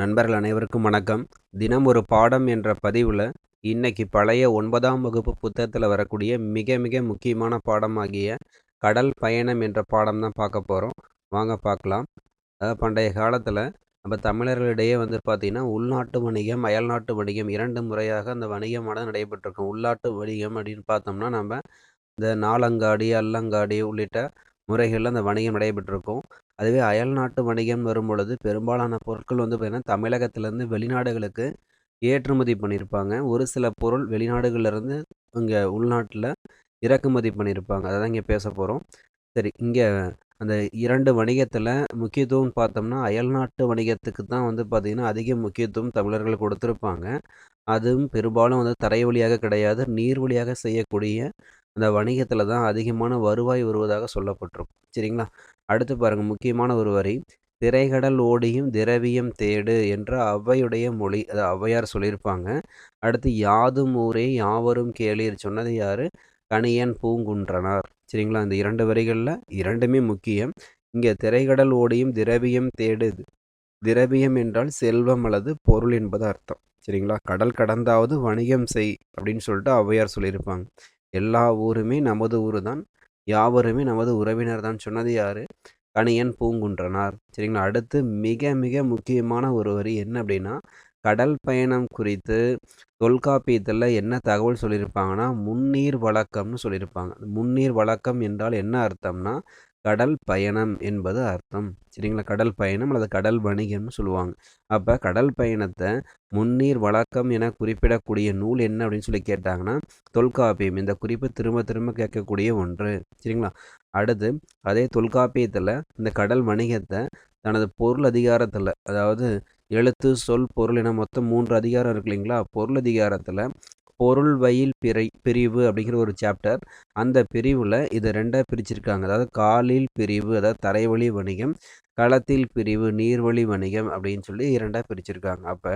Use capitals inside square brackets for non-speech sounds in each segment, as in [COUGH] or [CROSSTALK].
நண்பர்கள் அனைவருக்கும் வணக்கம். தினம் ஒரு பாடம் என்ற பதிவில் இன்னைக்கு பழைய ஒன்பதாம் வகுப்பு புத்தகத்தில் வரக்கூடிய மிக மிக முக்கியமான பாடமாகிய கடல் பயணம் என்ற பாடம் தான் பார்க்க போகிறோம் வாங்க பார்க்கலாம். அதாவது பண்டைய காலத்தில் நம்ம தமிழர்களிடையே வந்து பார்த்திங்கன்னா உள்நாட்டு வணிகம் அயல்நாட்டு வணிகம் இரண்டு முறையாக அந்த வணிகமானது நடைபெற்றிருக்கும். உள்நாட்டு வணிகம் அப்படின்னு பார்த்தோம்னா நம்ம இந்த நாலங்காடி அல்லங்காடி உள்ளிட்ட முறைகளில் அந்த வணிகம் நடைபெற்றிருக்கும். அதுவே அயல்நாட்டு வணிகம் வரும் பொழுது பெரும்பாலான பொருட்கள் வந்து பார்த்திங்கன்னா தமிழகத்திலேருந்து வெளிநாடுகளுக்கு ஏற்றுமதி பண்ணியிருப்பாங்க. ஒரு சில பொருள் வெளிநாடுகள்லேருந்து இங்கே உள்நாட்டில் இறக்குமதி பண்ணியிருப்பாங்க. அதை தான் இங்கே பேச போகிறோம் சரி இங்கே அந்த இரண்டு வணிகத்தில் முக்கியத்துவம் பார்த்தோம்னா அயல்நாட்டு வணிகத்துக்கு தான் வந்து பார்த்திங்கன்னா அதிக முக்கியத்துவம் தமிழர்கள் கொடுத்துருப்பாங்க. அதுவும் பெரும்பாலும் வந்து தரை வழியாக கிடையாது நீர் வழியாக செய்யக்கூடிய அந்த வணிகத்தில் தான் அதிகமான வருவாய் வருவதாக சொல்லப்பட்டிருக்கும். சரிங்களா? அடுத்து பாருங்கள் முக்கியமான ஒரு வரி. திரைகடல் ஓடியும் திரவியம் தேடு என்ற ஔவையுடைய மொழி அது ஔவையார் சொல்லியிருப்பாங்க. அடுத்து யாதும் ஊரே யாவரும் கேளீர் சொன்னது யார்? கணியன் பூங்குன்றனார். சரிங்களா? இந்த இரண்டு வரிகளில் இரண்டுமே முக்கியம். இங்கே திரைகடல் ஓடியும் திரவியம் தேடு திரவியம் என்றால் செல்வம் அல்லது பொருள் என்பது அர்த்தம். சரிங்களா? கடல் கடந்தாவது வணிகம் செய் அப்படின்னு சொல்லிட்டு ஔவையார் சொல்லியிருப்பாங்க. எல்லா ஊருமே நமது ஊர் தான் யாவருமே நமது உறவினர் தான் சொன்னது யார்? கணியன் பூங்குன்றனார். சரிங்களா? அடுத்து மிக மிக முக்கியமான ஒரு வரி என்ன அப்படின்னா கடல் பயணம் குறித்து தொல்காப்பியத்தில் என்ன தகவல் சொல்லியிருப்பாங்கன்னா முன்னீர் வழக்கம்னு சொல்லியிருப்பாங்க. முன்னீர் வழக்கம் என்றால் என்ன அர்த்தம்னா கடல் பயணம் என்பது அர்த்தம். சரிங்களா? கடல் பயணம் அல்லது கடல் வணிகம்னு சொல்லுவாங்க. அப்போ கடல் பயணத்தை முன்னீர் வழக்கம் என குறிப்பிடக்கூடிய நூல் என்ன அப்படின்னு சொல்லி கேட்டாங்கன்னா தொல்காப்பியம். இந்த குறிப்பு திரும்ப திரும்ப கேட்கக்கூடிய ஒன்று. சரிங்களா? அடுத்து அதே தொல்காப்பியத்தில் இந்த கடல் வணிகத்தை தனது பொருள் அதிகாரத்தில் அதாவது எழுத்து சொல் பொருள் என மொத்தம் மூன்று அதிகாரம் இருக்கு இல்லைங்களா? பொருள் அதிகாரத்தில் பொருள் வயில் பிறை பிரிவு அப்படிங்கிற ஒரு சாப்டர் அந்த பிரிவில் இதை ரெண்டாக பிரிச்சிருக்காங்க. அதாவது காலில் பிரிவு அதாவது தரைவழி வணிகம் களத்தில் பிரிவு நீர்வழி வணிகம் அப்படின்னு சொல்லி இரண்டாக பிரிச்சிருக்காங்க. அப்போ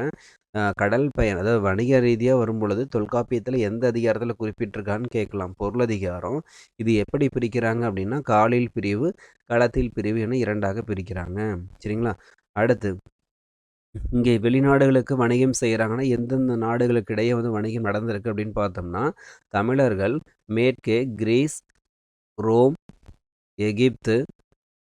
கடல் பயணம் அதாவது வணிக ரீதியாக வரும் பொழுது தொல்காப்பியத்தில் எந்த அதிகாரத்தில் குறிப்பிட்டிருக்கான்னு கேட்கலாம். பொருள் அதிகாரம் இது எப்படி பிரிக்கிறாங்க அப்படின்னா காலில் பிரிவு களத்தில் பிரிவு என இரண்டாக பிரிக்கிறாங்க. சரிங்களா? அடுத்து இங்கே வெளிநாடுகளுக்கு வணிகம் செய்கிறாங்கன்னா எந்தெந்த நாடுகளுக்கு இடையே வந்து வணிகம் நடந்திருக்கு அப்படின்னு பார்த்தோம்னா தமிழர்கள் மேற்கே கிரீஸ் ரோம் எகிப்து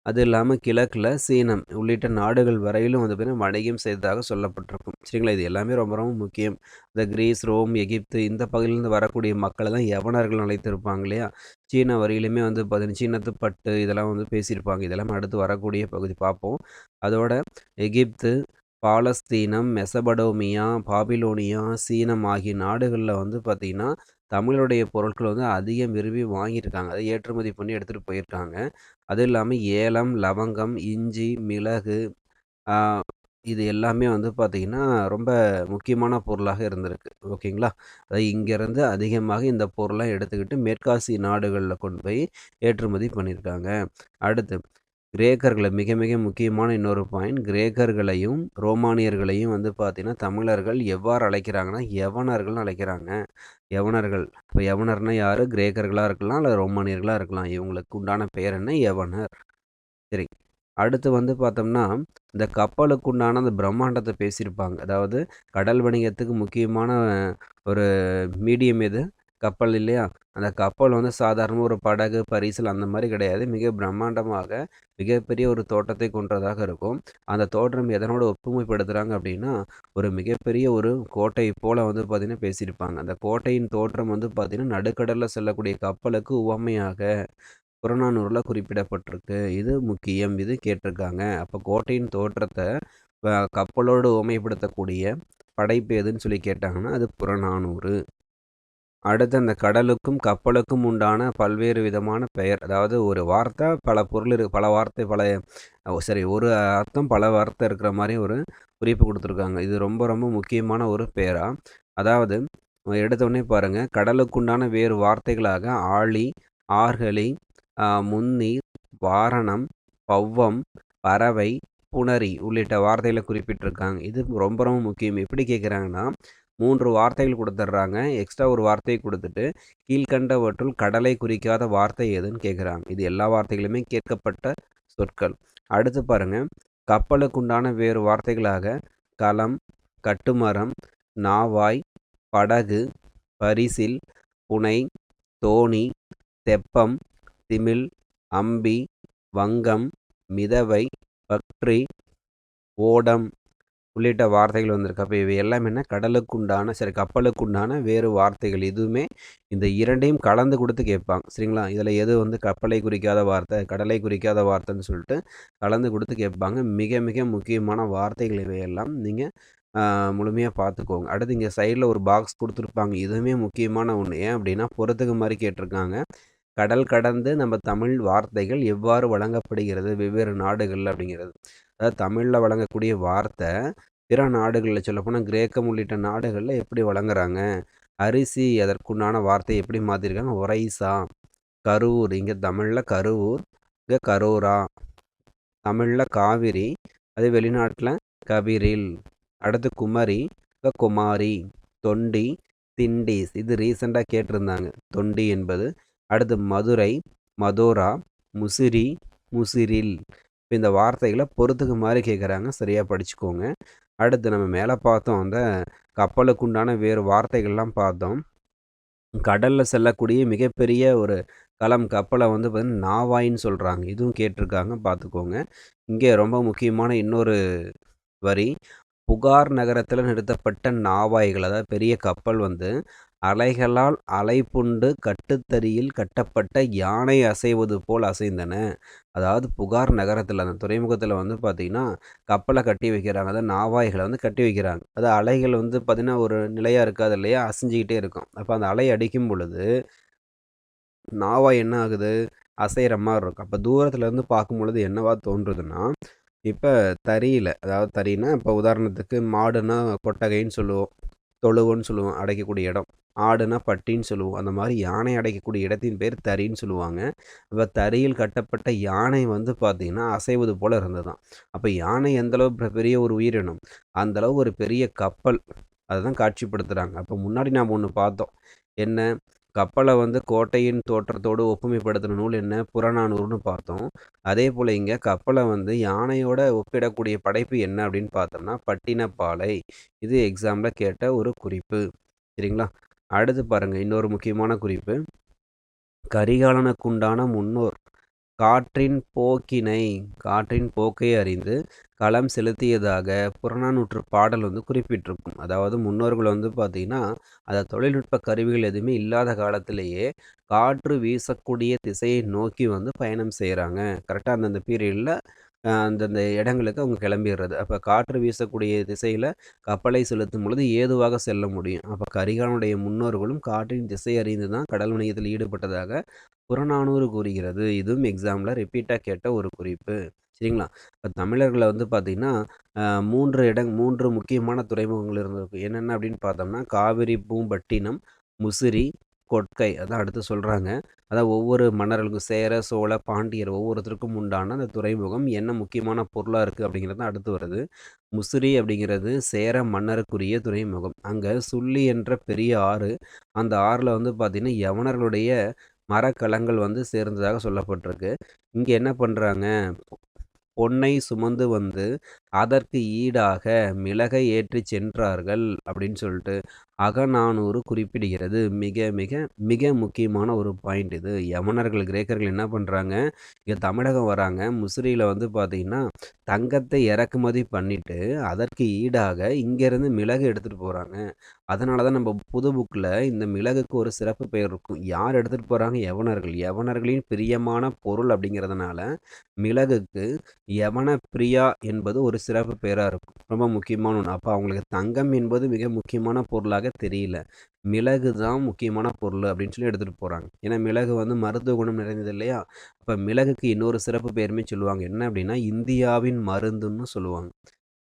அது இல்லாமல் கிழக்கில் சீனம் உள்ளிட்ட நாடுகள் வரையிலும் வந்து பார்த்தீங்கன்னா வணிகம் செய்ததாக சொல்லப்பட்டிருக்கும். சரிங்களா? இது எல்லாமே ரொம்ப ரொம்ப முக்கியம். இந்த கிரீஸ் ரோம் எகிப்து இந்த பகுதியிலேருந்து வரக்கூடிய மக்களை தான் யவனர்கள் அழைத்திருப்பாங்க இல்லையா? சீன வரையிலுமே வந்து பார்த்தீங்கன்னா சீனத்து பட்டு இதெல்லாம் வந்து பேசியிருப்பாங்க. இதெல்லாம் அடுத்து வரக்கூடிய பகுதி பார்ப்போம். அதோட எகிப்து பாலஸ்தீனம் மெசபடோமியா பாபிலோனியா சீனம் ஆகிய நாடுகளில் வந்து பார்த்திங்கன்னா தமிழுடைய பொருட்கள் வந்து அதிகம் விரும்பி வாங்கியிருக்காங்க. அதை ஏற்றுமதி பண்ணி எடுத்துகிட்டு போயிருக்காங்க. அதுவும் இல்லாமல் ஏலம் லவங்கம் இஞ்சி மிளகு இது எல்லாமே வந்து பார்த்திங்கன்னா ரொம்ப முக்கியமான பொருளாக இருந்திருக்கு. ஓகேங்களா? அதை இங்கேருந்து அதிகமாக இந்த பொருளாக எடுத்துக்கிட்டு மேற்காசி நாடுகளில் கொண்டு போய் ஏற்றுமதி பண்ணியிருக்காங்க. அடுத்து கிரேக்கர்களை மிக மிக முக்கியமான இன்னொரு பாயிண்ட் கிரேக்கர்களையும் ரோமானியர்களையும் வந்து பார்த்தீங்கன்னா தமிழர்கள் எவ்வாறு அழைக்கிறாங்கன்னா யவனர்கள்னு அழைக்கிறாங்க. யவனர்கள். இப்போ யவனர்னால் யார்? கிரேக்கர்களாக இருக்கலாம் இல்லை ரோமானியர்களாக இருக்கலாம். இவங்களுக்கு உண்டான பெயர் என்ன? யவனர். சரி. அடுத்து வந்து பார்த்தோம்னா இந்த கப்பலுக்கு உண்டான அந்த பிரம்மாண்டத்தை பேசியிருப்பாங்க. அதாவது கடல் வணிகத்துக்கு முக்கியமான ஒரு மீடியம் எது? கப்பல் இல்லையா? அந்த கப்பல் வந்து சாதாரணமாக ஒரு படகு பரிசல் அந்த மாதிரி கிடையாது. மிக பிரம்மாண்டமாக மிகப்பெரிய ஒரு தோட்டத்தை கொன்றதாக இருக்கும். அந்த தோற்றம் எதனோட ஒப்புமைப்படுத்துகிறாங்க அப்படின்னா ஒரு மிகப்பெரிய ஒரு கோட்டை போல் வந்து பார்த்திங்கன்னா பேசியிருப்பாங்க. அந்த கோட்டையின் தோற்றம் வந்து பார்த்திங்கன்னா நடுக்கடலில் செல்லக்கூடிய கப்பலுக்கு உவமையாக புறநானூரில் குறிப்பிடப்பட்டிருக்கு. இது முக்கியம். இது கேட்டிருக்காங்க. அப்போ கோட்டையின் தோற்றத்தை கப்பலோடு உவமைப்படுத்தக்கூடிய படைப்பு எதுன்னு சொல்லி கேட்டாங்கன்னா அது புறநானூறு. அடுத்து அந்த கடலுக்கும் கப்பலுக்கும் உண்டான பல்வேறு விதமான பெயர். அதாவது ஒரு வார்த்தை பல பொருள் இரு பல வார்த்தை பல சரி ஒரு அர்த்தம் பல வார்த்தை இருக்கிற மாதிரி ஒரு குறிப்பு கொடுத்துருக்காங்க. இது ரொம்ப ரொம்ப முக்கியமான ஒரு பெயரா. அதாவது எடுத்தோடனே பாருங்கள் கடலுக்குண்டான வேறு வார்த்தைகளாக ஆழி ஆர்கலி முன்னீர் வாரணம் பவ்வம் பறவை புணரி உள்ளிட்ட வார்த்தைகளை குறிப்பிட்டிருக்காங்க. இது ரொம்ப ரொம்ப முக்கியம். எப்படி கேட்குறாங்கன்னா மூன்று வார்த்தைகள் கொடுத்துட்றாங்க எக்ஸ்ட்ரா ஒரு வார்த்தையை கொடுத்துட்டு கீழ்கண்டவற்றுள் கடலை குறிக்காத வார்த்தை எதுன்னு கேட்குறாங்க இது எல்லா வார்த்தைகளுமே கேட்கப்பட்ட சொற்கள். அடுத்து பாருங்கள் கப்பலுக்குண்டான வேறு வார்த்தைகளாக களம் கட்டுமரம் நாவாய் படகு பரிசில் புனை தோணி தெப்பம் திமில் அம்பி வங்கம் மிதவை பக்ரி ஓடம் உள்ளிட்ட வார்த்தைகள் வந்திருக்கு அப்போ இவை எல்லாம் என்ன? கடலுக்குண்டான சரி கப்பலுக்குண்டான வேறு வார்த்தைகள் இதுவுமே இந்த இரண்டையும் கலந்து கொடுத்து கேட்பாங்க. சரிங்களா? இதில் எது வந்து கப்பலை குறிக்காத வார்த்தை கடலை குறிக்காத வார்த்தைன்னு சொல்லிட்டு கலந்து கொடுத்து கேட்பாங்க. மிக மிக முக்கியமான வார்த்தைகள் இவையெல்லாம் நீங்கள் முழுமையாக பார்த்துக்கோங்க. அடுத்து இங்கே சைடில் ஒரு பாக்ஸ் கொடுத்துருப்பாங்க. இதுவுமே முக்கியமான ஒன்று. ஏன் அப்படின்னா பொறுத்துக்கு மாதிரி கேட்டிருக்காங்க. கடல் கடந்து நம்ம தமிழ் வார்த்தைகள் எவ்வாறு வழங்கப்படுகிறது? வெவ்வேறு நாடுகள் அப்படிங்கிறது. அதாவது தமிழில் வழங்கக்கூடிய வார்த்தை பிற நாடுகளில் சொல்லப்போனால் கிரேக்கம் உள்ளிட்ட நாடுகளில் எப்படி வழங்குறாங்க? அரிசி அதற்குண்டான வார்த்தை எப்படி மாற்றிருக்காங்க ஒரைசா கரூர் இங்கே தமிழில் கரூர் இங்கே கரூரா தமிழில் காவிரி அதே வெளிநாட்டில் கபிரில் அடுத்து குமரி இங்கே குமாரி தொண்டி திண்டிஸ் இது ரீசெண்டாக கேட்டிருந்தாங்க. தொண்டி என்பது அடுத்து மதுரை மதோரா முசிறி முசிறில் இப்போ இந்த வார்த்தைகளை பொறுத்துக்கு மாதிரி கேட்குறாங்க சரியாக படிச்சுக்கோங்க. அடுத்து நம்ம மேலே பார்த்தோம். அந்த கப்பலுக்குண்டான வேறு வார்த்தைகள்லாம் பார்த்தோம். கடலில் செல்லக்கூடிய மிகப்பெரிய ஒரு களம் கப்பலை வந்து பார்த்திங்கன்னா நாவாயின்னு சொல்கிறாங்க இதுவும் கேட்டிருக்காங்க. பார்த்துக்கோங்க. இங்கே ரொம்ப முக்கியமான இன்னொரு வரி. புகார் நகரத்தில் நிறுத்தப்பட்ட நாவாய்கள் அதாவது பெரிய கப்பல் வந்து அலைகளால் அலைப்புண்டு கட்டுத்தறியில் கட்டப்பட்ட யானை அசைவது போல் அசைந்தன. அதாவது புகார் நகரத்தில் அந்த துறைமுகத்தில் வந்து பார்த்திங்கன்னா கப்பலை கட்டி வைக்கிறாங்க. அதாவது நாவாய்களை வந்து கட்டி வைக்கிறாங்க. அது அலைகள் வந்து பார்த்திங்கன்னா ஒரு நிலையாக இருக்காது இல்லையா? அசைஞ்சிக்கிட்டே இருக்கும். அப்போ அந்த அலை அடிக்கும் பொழுது நாவாய் என்ன ஆகுது? அசைகிற மாதிரி இருக்கும். அப்போ தூரத்தில் இருந்து பார்க்கும் பொழுது என்னவா தோன்றுதுன்னா இப்போ தறியில் அதாவது தறினா இப்போ உதாரணத்துக்கு மாடுன்னா கொட்டகைன்னு சொல்லுவோம் தொழுவன்னு சொல்லுவோம் அடைக்கக்கூடிய இடம். ஆடுனா பட்டின்னு சொல்லுவோம். அந்த மாதிரி யானை அடைக்கக்கூடிய இடத்தின் பேர் தறின்னு சொல்லுவாங்க. இப்போ தறியில் கட்டப்பட்ட யானை வந்து பார்த்திங்கன்னா அசைவது போல் இருந்ததுதான் அப்போ யானை எந்தளவு பெரிய ஒரு உயிரினம் அந்தளவு ஒரு பெரிய கப்பல் அதுதான் காட்சிப்படுத்துகிறாங்க அப்போ முன்னாடி நாம் ஒன்று பார்த்தோம். என்ன? கப்பலை வந்து கோட்டையின் தோற்றத்தோடு ஒப்புமைப்படுத்தின நூல் என்ன? புறநானூறுன்னு பார்த்தோம். அதே போல் இங்கே கப்பலை வந்து யானையோட ஒப்பிடக்கூடிய படைப்பு என்ன அப்படின்னு பார்த்தோம்னா பட்டினப்பாலை. இது எக்ஸாமில் கேட்ட ஒரு குறிப்பு. சரிங்களா? அடுத்து பாருங்கள் இன்னொரு முக்கியமான குறிப்பு. கரிகாலனுக்குண்டான முன்னோர் காற்றின் போக்கினை காற்றின் போக்கை அறிந்து களம் செலுத்தியதாக புறநானூற்று பாடல் வந்து குறிப்பிட்டிருக்கும். அதாவது முன்னோர்கள் வந்து பார்த்திங்கன்னா அந்த தொழில்நுட்ப கருவிகள் எதுவுமே இல்லாத காலத்திலேயே காற்று வீசக்கூடிய திசையை நோக்கி வந்து பயணம் செய்கிறாங்க கரெக்டாக அந்தந்த பீரியடில் அந்தந்த இடங்களுக்கு அவங்க கிளம்பிடுறது. அப்போ காற்று வீசக்கூடிய திசையில் கப்பலை செலுத்தும் பொழுது ஏதுவாக செல்ல முடியும். அப்போ கரிகாலனுடைய முன்னோர்களும் காற்றின் திசை அறிந்து தான் கடல் வணிகத்தில் ஈடுபட்டதாக புறநானூறு கூறுகிறது. இதுவும் எக்ஸாமில் ரிப்பீட்டாக கேட்ட ஒரு குறிப்பு. சரிங்களா? இப்போ தமிழர்களை வந்து பார்த்திங்கன்னா மூன்று இடம் மூன்று முக்கியமான துறைமுகங்கள் இருந்திருக்கு என்னென்ன அப்படின்னு பார்த்தோம்னா காவிரி பூம்பட்டினம் முசிறி கொட்கை அதான் அடுத்து சொல்கிறாங்க அதான் ஒவ்வொரு மன்னர்களுக்கும் சேர சோழ பாண்டியர் ஒவ்வொருத்தருக்கும் உண்டான அந்த துறைமுகம் என்ன முக்கியமான பொருளாக இருக்குது அப்படிங்கிறது அடுத்து வருது. முசிறி அப்படிங்கிறது சேர மன்னருக்குரிய துறைமுகம். அங்கே சுள்ளி என்ற பெரிய ஆறு அந்த ஆறில் வந்து பார்த்திங்கன்னா யவனர்களுடைய மரக்கலங்கள் வந்து சேர்ந்ததாக சொல்லப்பட்டிருக்கு. இங்கே என்ன பண்ணுறாங்க பொன்னை சுமந்து வந்து அதற்கு ஈடாக மிளகை ஏற்றிச் சென்றார்கள் அப்படின்னு சொல்லிட்டு அகநானூறு குறிப்பிடுகிறது. மிக மிக மிக முக்கியமான ஒரு பாயிண்ட் இது. யமனர்கள் கிரேக்கர்கள் என்ன பண்ணுறாங்க இங்கே தமிழகம் வராங்க. முசிறியில் வந்து பார்த்திங்கன்னா தங்கத்தை இறக்குமதி பண்ணிவிட்டு அதற்கு ஈடாக இங்கேருந்து மிளகு எடுத்துகிட்டு போகிறாங்க அதனால தான் நம்ம புது புக்கில் இந்த மிளகுக்கு ஒரு சிறப்பு பெயர் இருக்கும். யார் எடுத்துகிட்டு போகிறாங்க யவனர்கள். யவனர்களின் பிரியமான பொருள் அப்படிங்கிறதுனால மிளகுக்கு யவன பிரியா என்பது ஒரு சிறப்பு பெயராக இருக்கும். ரொம்ப முக்கியமான ஒன்று அப்போ அவங்களுக்கு தங்கம் என்பது மிக முக்கியமான பொருளாக தெரியல. மிளகு தான் முக்கியமான பொருள் அப்படின்னு சொல்லி எடுத்துகிட்டு போகிறாங்க ஏன்னா மிளகு வந்து மருத்துவ குணம் நிறைந்தது இல்லையா? அப்போ மிளகுக்கு இன்னொரு சிறப்பு பெயருமே சொல்லுவாங்க. என்ன அப்படின்னா இந்தியாவின் மருந்துன்னு சொல்லுவாங்க.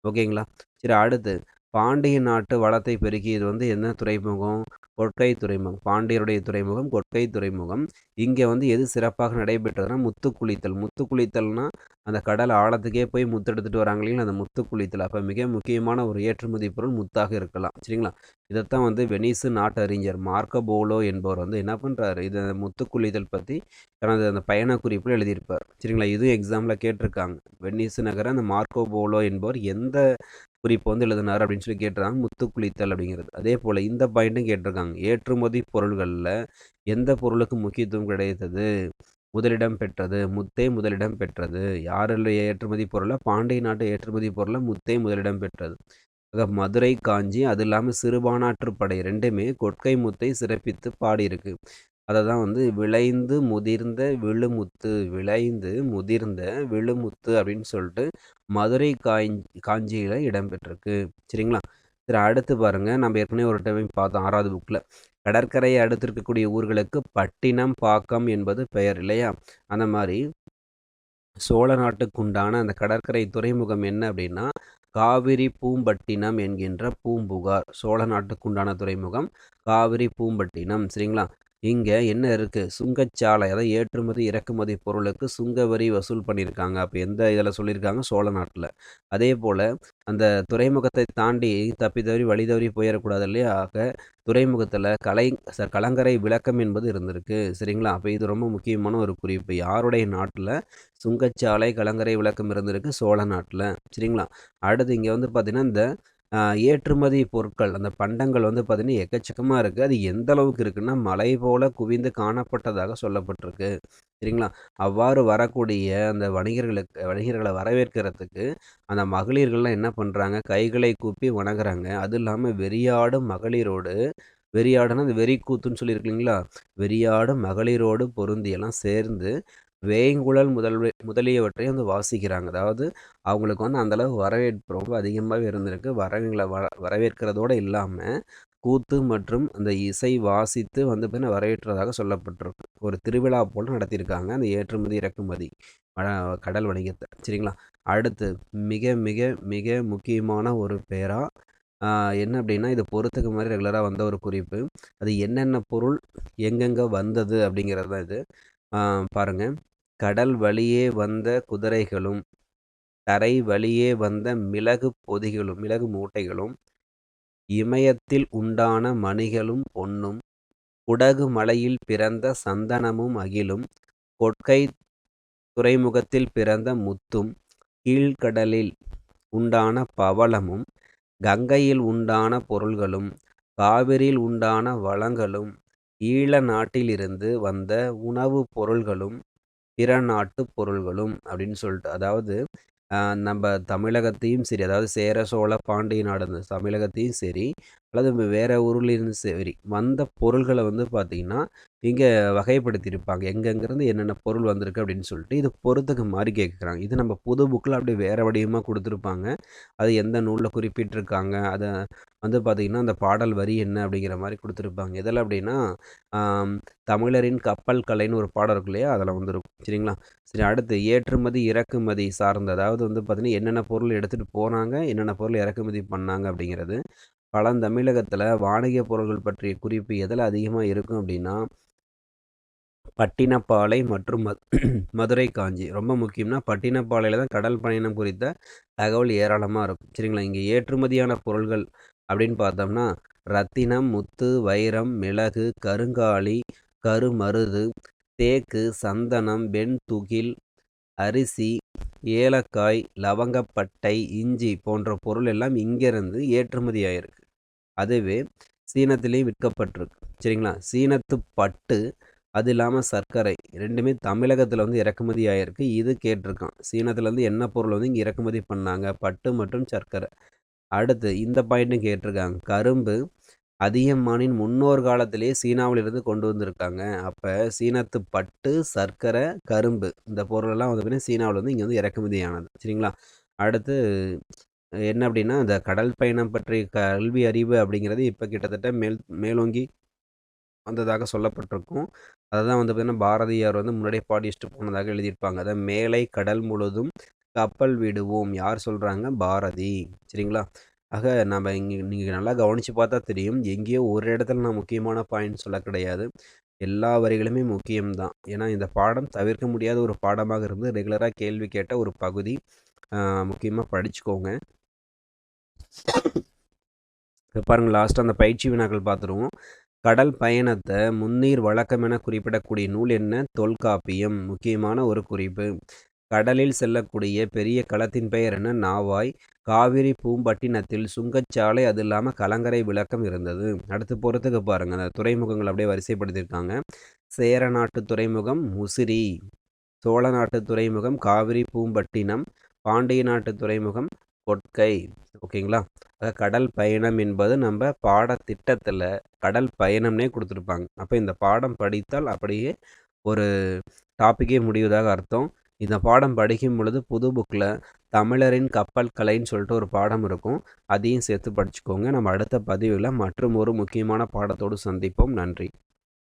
ஓகேங்களா? சரி அடுத்து. பாண்டிய நாட்டு வளத்தை பெருக்கியது வந்து என்ன துறைமுகம்? கொட்கை துறைமுகம். பாண்டியருடைய துறைமுகம் கொட்கை துறைமுகம். இங்கே வந்து எது சிறப்பாக நடைபெற்றதுன்னா முத்து முத்துக்குளித்தல்னா முத்து அந்த கடல் ஆழத்துக்கே போய் முத்து எடுத்துகிட்டு வராங்க இல்லைங்களா அந்த முத்துக்குளித்தல். அப்போ மிக முக்கியமான ஒரு ஏற்றுமதி பொருள் முத்தாக இருக்கலாம். சரிங்களா? இதைத்தான் வந்து வெனிசு நாட்டறிஞர் மார்க்க போலோ என்பவர் வந்து என்ன பண்ணுறாரு இது அந்த முத்துக்குளித்தல் பற்றி தனது அந்த பயண குறிப்பில் எழுதியிருப்பார். சரிங்களா? இதுவும் எக்ஸாமில் கேட்டிருக்காங்க. வெனிசு நகர அந்த மார்க்கோ போலோ என்பவர் எந்த குறிப்பு வந்து எழுதினார் அப்படின்னு சொல்லி கேட்டிருக்காங்க. முத்துக்குளித்தல் அப்படிங்கிறது. அதே போல் இந்த பாயிண்ட்டும் கேட்டிருக்காங்க. ஏற்றுமதி பொருள்களில் எந்த பொருளுக்கு முக்கியத்துவம் கிடைத்தது? முதலிடம் பெற்றது முத்தே முதலிடம் பெற்றது. யாரில் ஏற்றுமதி பொருளை? பாண்டிய நாட்டு ஏற்றுமதி பொருளை? முத்தே முதலிடம் பெற்றது. ஆக மதுரை காஞ்சி அது இல்லாமல் சிறுபானாற்று படை ரெண்டுமே கொட்கை முத்தை சிறப்பித்து பாடியிருக்கு. அதை தான் வந்து விளைந்து முதிர்ந்த விழுமுத்து விளைந்து முதிர்ந்த விழுமுத்து அப்படின்னு சொல்லிட்டு மதுரை காஞ்சி காஞ்சியில் இடம்பெற்றிருக்கு. சரிங்களா? சரி அடுத்து பாருங்கள் நம்ம ஏற்கனவே ஒரு டைம் பார்த்தோம் ஆறாவது புக்கில் கடற்கரையை அடுத்து இருக்கக்கூடிய ஊர்களுக்கு பட்டினம் பாக்கம் என்பது பெயர் இல்லையா? அந்த மாதிரி சோழ நாட்டுக்குண்டான அந்த கடற்கரை துறைமுகம் என்ன அப்படின்னா காவிரி பூம்பட்டினம் என்கின்ற பூம்புகார் சோழ நாட்டுக்குண்டான துறைமுகம் காவிரி பூம்பட்டினம். சரிங்களா? இங்கே என்ன இருக்குது சுங்கச்சாலை அதாவது ஏற்றுமதி இறக்குமதி பொருளுக்கு சுங்க வரி வசூல் பண்ணியிருக்காங்க. அப்போ எந்த இதில் சொல்லியிருக்காங்க? சோழ நாட்டில். அதே போல் அந்த துறைமுகத்தை தாண்டி தப்பி தவறி வழி தவறி போயிடக்கூடாது இல்லையா? ஆக துறைமுகத்தில் கலை ச கலங்கரை விளக்கம் என்பது இருந்திருக்கு. சரிங்களா? அப்போ இது ரொம்ப முக்கியமான ஒரு குறிப்பு. யாருடைய நாட்டில் சுங்கச்சாலை கலங்கரை விளக்கம் இருந்திருக்கு? சோழ நாட்டில். சரிங்களா? அடுத்து இங்கே வந்து பார்த்திங்கன்னா இந்த ஏற்றுமதி பொருட்கள் அந்த பண்டங்கள் வந்து பார்த்திங்கன்னா எக்கச்சக்கமாக இருக்குது அது எந்த அளவுக்கு இருக்குன்னா மலை போல் குவிந்து காணப்பட்டதாக சொல்லப்பட்டிருக்கு. சரிங்களா? அவ்வாறு வரக்கூடிய அந்த வணிகர்களுக்கு வணிகர்களை வரவேற்கிறதுக்கு அந்த மகளிர்கள்லாம் என்ன பண்ணுறாங்க கைகளை கூப்பி வணங்குறாங்க. அது இல்லாமல் வெறியாடும் மகளிரோடு வெறியாடுன்னா அந்த வெறி கூத்துன்னு சொல்லியிருக்கீங்களா வெறியாடு மகளிரோடு பொருந்தியெல்லாம் சேர்ந்து வேங்குழல் முதல் முதலியவற்றை வந்து வாசிக்கிறாங்க. அதாவது அவங்களுக்கு வந்து அந்தளவு வரவேற்பு ரொம்ப அதிகமாகவே இருந்திருக்கு. வரவங்களை வ வரவேற்கிறதோடு இல்லாமல் கூத்து மற்றும் அந்த இசை வாசித்து வந்து பார்த்தீங்கன்னா வரவேற்றதாக சொல்லப்பட்டிருக்கு. ஒரு திருவிழா போல் நடத்தியிருக்காங்க அந்த ஏற்றுமதி இறக்குமதி கடல் வணிகத்தை. சரிங்களா? அடுத்து மிக மிக மிக முக்கியமான ஒரு பேராக என்ன அப்படின்னா இது பொறுத்துக்கு மாதிரி ரெகுலராக வந்த ஒரு குறிப்பு. அது என்னென்ன பொருள் எங்கெங்கே வந்தது அப்படிங்கிறது தான் இது. பாருங்கள் கடல் வழியே வந்த குதிரைகளும் தரை வழியே வந்த மிளகு பொதிகளும் மிளகு மூட்டைகளும் இமயத்தில் உண்டான மணிகளும் பொன்னும் குடகு மலையில் பிறந்த சந்தனமும் அகிலும் கொட்கை துறைமுகத்தில் பிறந்த முத்தும் கீழ்கடலில் உண்டான பவளமும் கங்கையில் உண்டான பொருள்களும் காவிரியில் உண்டான வளங்களும் ஈழ நாட்டிலிருந்து வந்த உணவுப் பொருள்களும் பிற நாட்டு பொருள்களும் அப்படின்னு சொல்லிட்டு அதாவது நம்ம தமிழகத்தையும் சரி அதாவது சேர சோழ பாண்டிய நாடு தமிழகத்தையும் சரி அல்லது வேறு ஊர்லேருந்து சரி வந்த பொருள்களை வந்து பார்த்திங்கன்னா இங்கே வகைப்படுத்தியிருப்பாங்க. எங்கெங்கேருந்து என்னென்ன பொருள் வந்திருக்கு அப்படின்னு சொல்லிட்டு இது பொறுத்துக்கு மாதிரி கேட்குறாங்க. இது நம்ம புது புக்கில் அப்படியே வேறு வடிவமாக கொடுத்துருப்பாங்க. அது எந்த நூலில் குறிப்பிட்டிருக்காங்க அதை வந்து பார்த்திங்கன்னா அந்த பாடல் வரி என்ன அப்படிங்கிற மாதிரி கொடுத்துருப்பாங்க. இதில் அப்படின்னா தமிழரின் கப்பல் கலைன்னு ஒரு பாடம் இருக்கு இல்லையா? அதில் வந்துருக்கும். சரிங்களா? சரி அடுத்து ஏற்றுமதி இறக்குமதி சார்ந்த அதாவது வந்து பார்த்திங்கன்னா என்னென்ன பொருள் எடுத்துகிட்டு போனாங்க என்னென்ன பொருள் இறக்குமதி பண்ணாங்க அப்படிங்கிறது. பழந்தமிழகத்தில் வாணிக பொருள்கள் பற்றிய குறிப்பு எதில் அதிகமாக இருக்கும் அப்படின்னா பட்டினப்பாலை மற்றும் [CLEARS THROAT] மதுரை காஞ்சி. ரொம்ப முக்கியம்னா பட்டினப்பாலையில் தான் கடல் பயணம் குறித்த தகவல் ஏராளமாக இருக்கும். சரிங்களா? இங்கே ஏற்றுமதியான பொருள்கள் அப்படின்னு பார்த்தோம்னா ரத்தினம் முத்து வைரம் மிளகு கருங்காலி கருமருது தேக்கு சந்தனம் வெண் துகில் அரிசி ஏலக்காய் லவங்கப்பட்டை இஞ்சி போன்ற பொருள் எல்லாம் இங்கேருந்து ஏற்றுமதி ஆகிருக்கு அதுவே சீனத்திலையும் விற்கப்பட்டிருக்கு. சரிங்களா? சீனத்து பட்டு அது இல்லாமல் சர்க்கரை ரெண்டுமே தமிழகத்தில் வந்து இறக்குமதி ஆகிருக்கு இது கேட்டிருக்கான். சீனத்துலேருந்து என்ன பொருள் வந்து இங்கே இறக்குமதி பண்ணாங்க? பட்டு மற்றும் சர்க்கரை. அடுத்து இந்த பாயிண்ட்டும் கேட்டிருக்காங்க. கரும்பு அதிகமானின் முன்னோர் காலத்திலேயே சீனாவிலிருந்து கொண்டு வந்திருக்காங்க. அப்போ சீனத்து பட்டு சர்க்கரை கரும்பு இந்த பொருளெல்லாம் வந்து பார்த்தீங்கன்னா சீனாவில் வந்து இங்கே வந்து இறக்குமதி ஆனது சரிங்களா? அடுத்து என்ன அப்படின்னா இந்த கடல் பயணம் பற்றிய கல்வி அறிவு அப்படிங்கிறது இப்போ கிட்டத்தட்ட மேல் மேலோங்கி வந்ததாக சொல்லப்பட்டிருக்கும். அதுதான் வந்து பார்த்திங்கன்னா பாரதியார் வந்து முன்னாடியே பாடிச்சுட்டு போனதாக எழுதியிருப்பாங்க. அதை மேலை கடல் முழுதும் கப்பல் விடுவோம். யார் சொல்கிறாங்க பாரதி. சரிங்களா? ஆக நம்ம இங்கே நீங்கள் நல்லா கவனித்து பார்த்தா தெரியும். எங்கேயோ ஒரு இடத்துல நான் முக்கியமான பாயிண்ட் சொல்ல கிடையாது. எல்லா வரிகளுமே முக்கியம்தான். ஏன்னா இந்த பாடம் தவிர்க்க முடியாத ஒரு பாடமாக இருந்து ரெகுலராக கேள்வி கேட்ட ஒரு பகுதி. முக்கியமாக படிச்சுக்கோங்க. பாருங்கள் லாஸ்ட்டாக அந்த பயிற்சி வினாக்கள் பார்த்துருவோம் கடல் பயணத்தை முன்னீர் வழக்கம் என குறிப்பிடக்கூடிய நூல் என்ன? தொல்காப்பியம். முக்கியமான ஒரு குறிப்பு. கடலில் செல்லக்கூடிய பெரிய களத்தின் பெயர் என்ன? நாவாய். காவிரி பூம்பட்டினத்தில் சுங்கச்சாலை அது இல்லாமல் கலங்கரை விளக்கம் இருந்தது. அடுத்து பொறுத்துக்கு பாருங்கள் அந்த துறைமுகங்கள் அப்படியே வரிசைப்படுத்தியிருக்காங்க. சேர நாட்டு துறைமுகம் முசிறி. சோழ நாட்டு துறைமுகம் காவிரி பூம்பட்டினம் பாண்டிய நாட்டு துறைமுகம் கொட்கை. ஓகேங்களா? கடல் பயணம் என்பது நம்ம பாடத்திட்டத்தில் கடல் பயணம்னே கொடுத்துருப்பாங்க. அப்போ இந்த பாடம் படித்தால் அப்படியே ஒரு டாப்பிக்கே முடிவதாக அர்த்தம். இந்த பாடம் படிக்கும் பொழுது புது புக்கில் தமிழரின் கப்பல் கலைன்னு சொல்லிட்டு ஒரு பாடம் இருக்கும். அதையும் சேர்த்து படிச்சுக்கோங்க. நம்ம அடுத்த பதிவில் மற்றும் ஒரு முக்கியமான பாடத்தோடு சந்திப்போம். நன்றி.